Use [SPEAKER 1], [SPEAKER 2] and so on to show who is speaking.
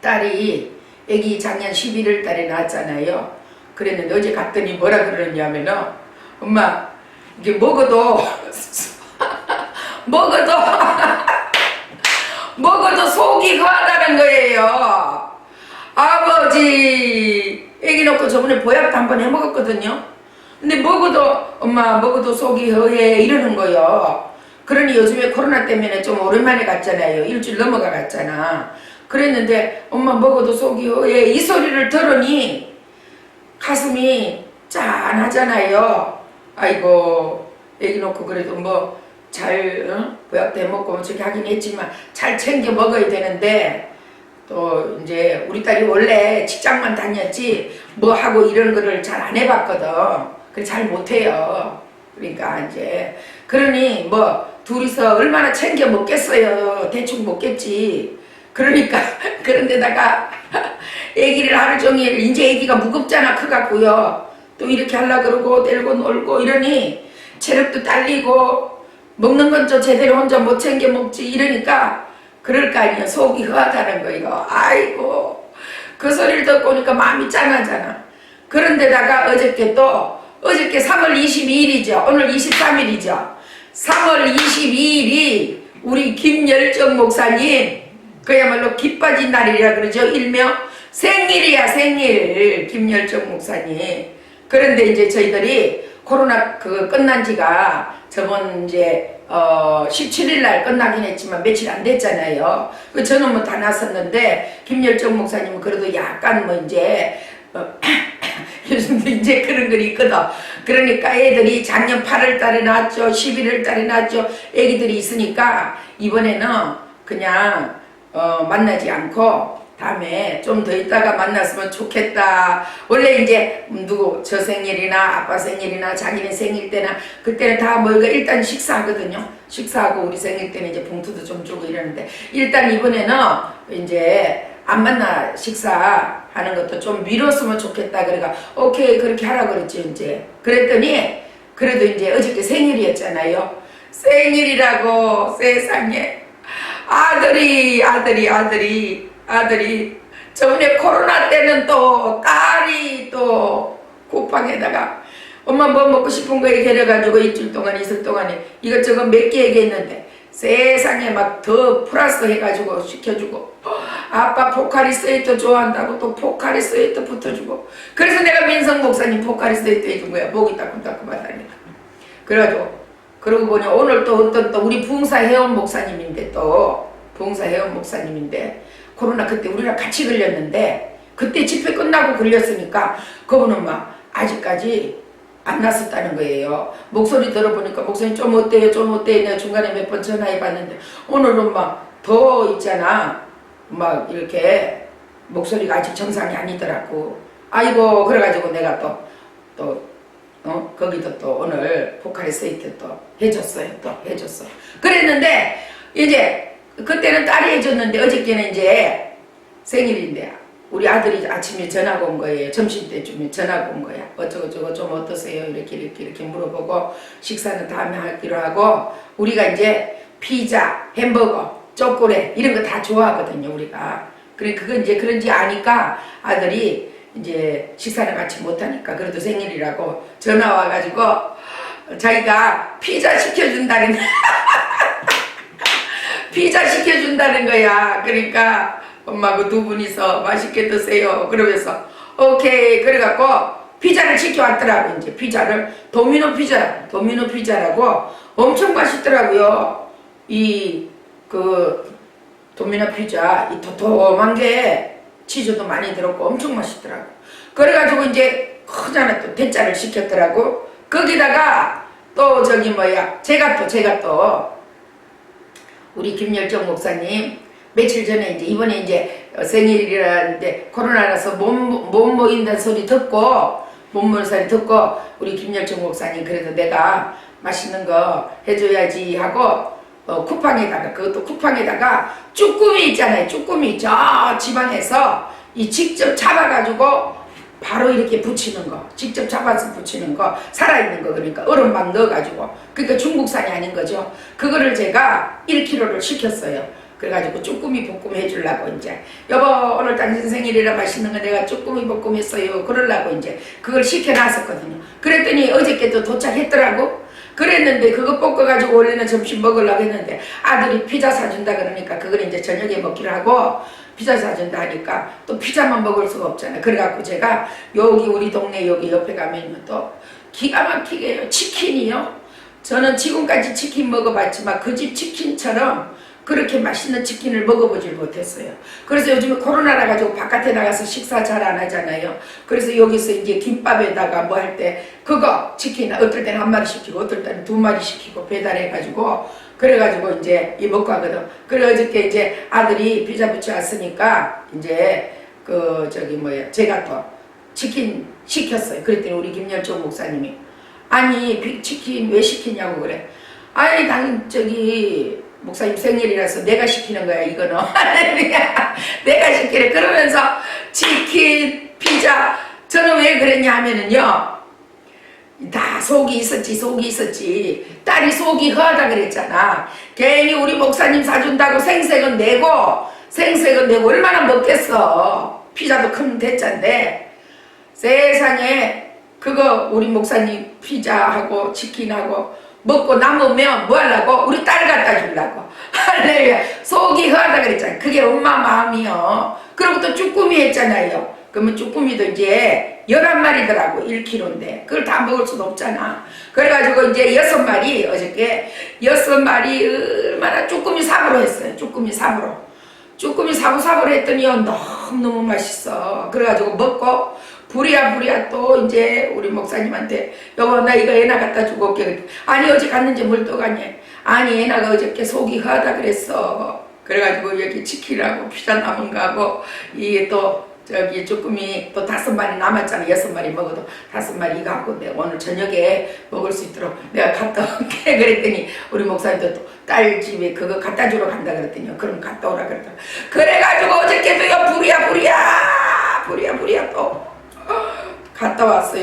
[SPEAKER 1] 딸이 애기 작년 11월 달에 낳았잖아요. 그랬는데 어제 갔더니 뭐라 그러냐면은 엄마 이게 먹어도 먹어도 먹어도 속이 허하다는 거예요. 아버지 애기 놓고 저번에 보약도 한 번 해먹었거든요. 근데 먹어도 엄마 먹어도 속이 허해 이러는 거요. 그러니 요즘에 코로나 때문에 좀 오랜만에 갔잖아요. 일주일 넘어가 갔잖아. 그랬는데 엄마 먹어도 속이 허해 이 소리를 들으니 가슴이 짠하잖아요. 아이고 애기 놓고 그래도 뭐잘 어? 보약도 해먹고 뭐 저렇게 하긴 했지만 잘 챙겨 먹어야 되는데 또 이제 우리 딸이 원래 직장만 다녔지 뭐 하고 이런 거를 잘 안 해봤거든. 그래 잘 못해요. 그러니까 이제 그러니 뭐 둘이서 얼마나 챙겨 먹겠어요. 대충 먹겠지. 그러니까 그런데다가 애기를 하루 종일 이제 애기가 무겁잖아 커갖고요. 또 이렇게 하려 그러고 데리고 놀고 이러니 체력도 딸리고 먹는 건저 제대로 혼자 못 챙겨 먹지 이러니까 그럴 거 아니야 속이 허하다는 거예요. 아이고 그 소리를 듣고 오니까 마음이 짠하잖아. 그런데다가 어저께 또 어저께 3월 22일이죠. 오늘 23일이죠. 3월 22일이 우리 김열정 목사님 그야말로 기빠진 날이라 그러죠. 일명 생일이야 생일 김열정 목사님. 그런데 이제 저희들이 코로나 그 끝난 지가 저번 이제 어 17일 날 끝나긴 했지만 며칠 안 됐잖아요. 그 저는 뭐다 났었는데 김열정 목사님은 그래도 약간 뭐 이제 어, 요즘도 이제 그런 거 있거든. 그러니까 애들이 작년 8월 달에 낳았죠. 11월 달에 낳았죠. 애기들이 있으니까 이번에는 그냥 어, 만나지 않고 다음에 좀 더 있다가 만났으면 좋겠다. 원래 이제 음, 누구 저 생일이나 아빠 생일이나 자기네 생일 때나 그때는 다 뭐가 일단 식사하거든요. 식사하고 우리 생일 때는 이제 봉투도 좀 주고 이러는데 일단 이번에는 이제 안 만나 식사하는 것도 좀 미뤘으면 좋겠다. 그래가 오케이 그렇게 하라 그랬지 이제. 그랬더니 그래도 이제 어저께 생일이었잖아요. 생일이라고 세상에 아들이 아들이 아들이 아들이 저번에 코로나 때는 또 딸이 또 쿠팡에다가 엄마 뭐 먹고 싶은 거 이렇게 해가지고 일주일 동안 있을 동안에 이것저것 몇 개 얘기했는데 세상에 막 더 플러스 해가지고 시켜주고 아빠 포카리 스웨이터 좋아한다고 또 포카리 스웨이터 붙어주고. 그래서 내가 민성 목사님 포카리 스웨이터 해준 거야. 목이 따끔따끔하다니까 그래가지고 그러고 보니 오늘 또 어떤 또 우리 부흥사 회원 목사님인데 또 부흥사 회원 목사님인데 코로나 그때 우리랑 같이 걸렸는데 그때 집회 끝나고 걸렸으니까 그분은 막 아직까지 안 났었다는 거예요. 목소리 들어보니까 목소리 좀 어때요? 좀 어때요? 내가 중간에 몇 번 전화해 봤는데 오늘은 막 더 있잖아. 막 이렇게 목소리가 아직 정상이 아니더라고. 아이고 그래가지고 내가 또또 어? 거기도 또 오늘 포카리 스웨이트 또 해줬어요. 또 해줬어. 그랬는데 이제 그때는 딸이 해줬는데 어저께는 이제 생일인데 우리 아들이 아침에 전화가 온 거예요. 점심 때쯤에 전화가 온 거야. 어쩌고저쩌고 좀 어떠세요? 이렇게 이렇게 이렇게 물어보고 식사는 다음에 하기로 하고 우리가 이제 피자, 햄버거, 초콜릿 이런 거 다 좋아하거든요. 우리가. 그래 그건 이제 그런지 아니까 아들이 이제 식사를 같이 못하니까 그래도 생일이라고 전화 와가지고 자기가 피자 시켜준다는 피자 시켜준다는 거야. 그러니까 엄마하고 두 분이서 맛있게 드세요. 그러면서 오케이 그래갖고 피자를 시켜왔더라고 이제 피자를 도미노 피자 도미노 피자라고 엄청 맛있더라고요. 이 그 도미노 피자 이 도톰한 게 치즈도 많이 들었고 엄청 맛있더라고. 그래가지고 이제 크잖아 또 대짜를 시켰더라고. 거기다가 또 저기 뭐야 제가 또 제가 또 우리 김열정 목사님 며칠 전에 이제 이번에 이제 생일이라는데 코로나라서 못, 못 모인다는 소리 듣고 못 모인 소리 듣고 우리 김열정 목사님 그래도 내가 맛있는 거 해줘야지 하고 어, 쿠팡에다가 그것도 쿠팡에다가 쭈꾸미 있잖아요. 쭈꾸미 저 지방에서 이 직접 잡아가지고 바로 이렇게 붙이는 거. 직접 잡아서 붙이는 거. 살아있는 거. 그러니까 얼음 막 넣어가지고. 그러니까 중국산이 아닌 거죠. 그거를 제가 1kg를 시켰어요. 그래가지고 쭈꾸미 볶음 해주려고 이제. 여보 오늘 당신 생일이라 맛있는 거 내가 쭈꾸미 볶음 했어요. 그러려고 이제 그걸 시켜놨었거든요. 그랬더니 어저께도 도착했더라고 그랬는데 그거 볶아가지고 원래는 점심 먹으려고 했는데 아들이 피자 사준다 그러니까 그걸 이제 저녁에 먹기로 하고 피자 사준다 하니까 또 피자만 먹을 수가 없잖아요. 그래갖고 제가 여기 우리 동네 여기 옆에 가면 또 기가 막히게 해요. 치킨이요. 저는 지금까지 치킨 먹어봤지만 그 집 치킨처럼 그렇게 맛있는 치킨을 먹어보질 못했어요. 그래서 요즘에 코로나라 가지고 바깥에 나가서 식사 잘 안 하잖아요. 그래서 여기서 이제 김밥에다가 뭐 할 때 그거 치킨 어떨 때는 한 마리 시키고 어떨 때는 두 마리 시키고 배달해가지고 그래가지고 이제 이 먹고 하거든. 그래 어저께 이제 아들이 피자 부쳐 왔으니까 이제 그 저기 뭐야 제가 또 치킨 시켰어요. 그랬더니 우리 김열종 목사님이 아니 비- 치킨 왜 시키냐고 그래. 아니 당 저기 목사님 생일이라서 내가 시키는 거야 이거는. 내가 시키래. 그러면서 치킨 피자 저는 왜 그랬냐 하면은요 다 속이 있었지 속이 있었지. 딸이 속이 허하다 그랬잖아. 괜히 우리 목사님 사준다고 생색은 내고 생색은 내고 얼마나 먹겠어. 피자도 큰 대짜인데. 세상에 그거 우리 목사님 피자하고 치킨하고 먹고 남으면 뭐 하려고? 우리 딸 갖다 주려고. 할렐루야. 그랬잖아요. 그게 엄마 마음이요. 그리고 또 쭈꾸미 했잖아요. 그러면 쭈꾸미도 이제 11마리더라고. 1kg인데. 그걸 다 먹을 수는 없잖아. 그래가지고 이제 6마리, 어저께 6마리 얼마나 쭈꾸미 삽으로 했어요. 쭈꾸미 삽으로. 쭈꾸미 사부사부를 했더니요 너무너무 맛있어 그래가지고 먹고 부리야 부리야 또 이제 우리 목사님한테 여보 나 이거 애나 갖다 주고 올게 아니 어제 갔는지 뭘 또 가냐 아니 애나가 어저께 속이 허하다 그랬어 그래가지고 여기 치킨하고 피자 남은 거하고 이게 또 저기 쭈꾸미 또 다섯 마리 남았잖아. 여섯 마리 먹어도 다섯 마리 이거 갖고 내가 오늘 저녁에 먹을 수 있도록 내가 갔다 올게. 그랬더니 우리 목사님도 또 딸 집에 그거 갖다 주러 간다 그랬더니 그럼 갔다 오라 그랬더니 그래가지고 어저께도요 부리야 부리야 부리야 부리야 또. 갔다 왔어요